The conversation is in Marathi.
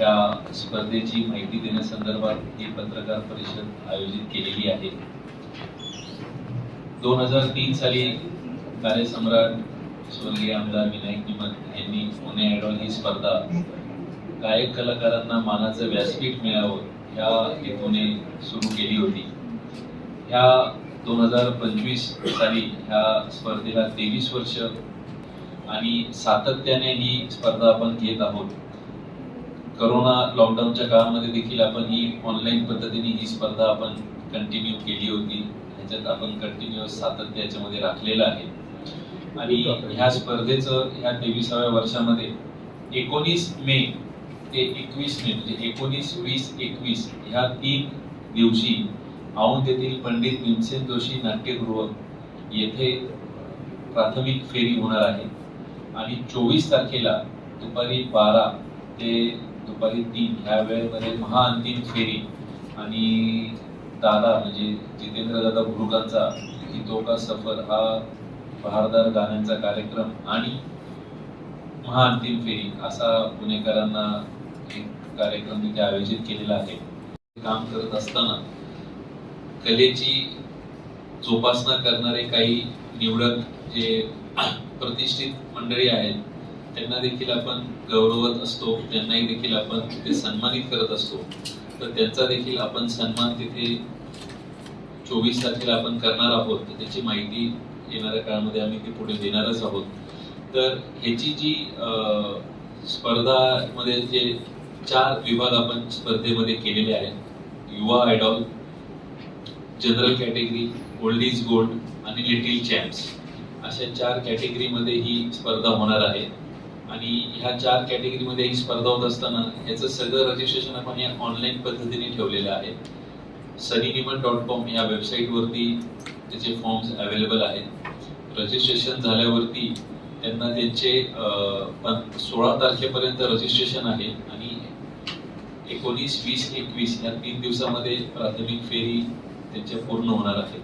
त्या स्पर्धेची माहिती देण्यासंदर्भात ही पत्रकार परिषद आयोजित केलेली आहे. दोन हजार तीन साली कार्यसम्राट स्वर्गीय आमदार विनायक निमत यांनी पुणे आयडॉल ही स्पर्धा गायक कलाकारांना मानाचं व्यासपीठ मिळावं ह्या हेतूने सुरू केली होती. ह्या दोन हजार पंचवीस साली ह्या स्पर्धेला तेवीस वर्ष आणि सातत्याने ही स्पर्धा आपण घेत आहोत. करोना लॉकडाऊनच्या काळामध्ये देखील आपण ही ऑनलाईन पद्धतीने ही स्पर्धा आपण कंटिन्यू केली होती. ह्याच्यात आपण कंटिन्युअस सातत्य याच्यामध्ये राखलेलं आहे. आणि ह्या स्पर्धेचं ह्या तेविसाव्या वर्षामध्ये एकोणीस मे ते एकवीस मे म्हणजे एकोणीस वीस एकवीस ह्या तीन दिवशी औंध येथील पंडित भीमसेन जोशी नाट्यगृह येथे प्राथमिक फेरी होणार आहे. आणि चोवीस तारखेला दुपारी बारा ते दुपारी तीन ह्या वेळेमध्ये महाअंतिम फेरी. आणि दादा म्हणजे जितेंद्र दादा भुरुकांचा की तो का सफर हा बहारदार गाण्यांचा कार्यक्रम आणि महाअंतिम फेरी असा पुणेकरांना एक कार्यक्रम तिथे आयोजित केलेला आहे. काम करत असताना कलेची जोपासना करणारे काही निवडक जे प्रतिष्ठित मंडळी आहेत त्यांना देखील आपण गौरवत असतो त्यांनाही देखील आपण तिथे सन्मानित करत असतो. तर त्यांचा देखील आपण सन्मान तिथे चोवीस तारखेला आपण करणार आहोत. तर त्याची माहिती येणाऱ्या काळामध्ये आम्ही ती पुढे देणारच आहोत. तर ह्याची जी स्पर्धामध्ये जे चार विभाग आपण स्पर्धेमध्ये केलेले आहेत युवा idol general category old is gold आणि लिटिल चॅम्प्स. अशा चार कॅटेगरीमध्ये ही स्पर्धा होणार आहे. आणि ह्या चार कॅटेगरीमध्ये ही स्पर्धा होत असताना ह्याचं सगळं रजिस्ट्रेशन आपण या ऑनलाईन पद्धतीने ठेवलेलं आहे. सनीनिमन डॉट कॉम या वेबसाईटवरती त्याचे फॉर्म्स अवेलेबल आहेत. रजिस्ट्रेशन झाल्यावरती त्यांना त्यांचे सोळा तारखेपर्यंत रजिस्ट्रेशन आहे आणि एकोणीस वीस एकवीस या तीन दिवसामध्ये प्राथमिक फेरी त्यांच्या पूर्ण होणार आहे.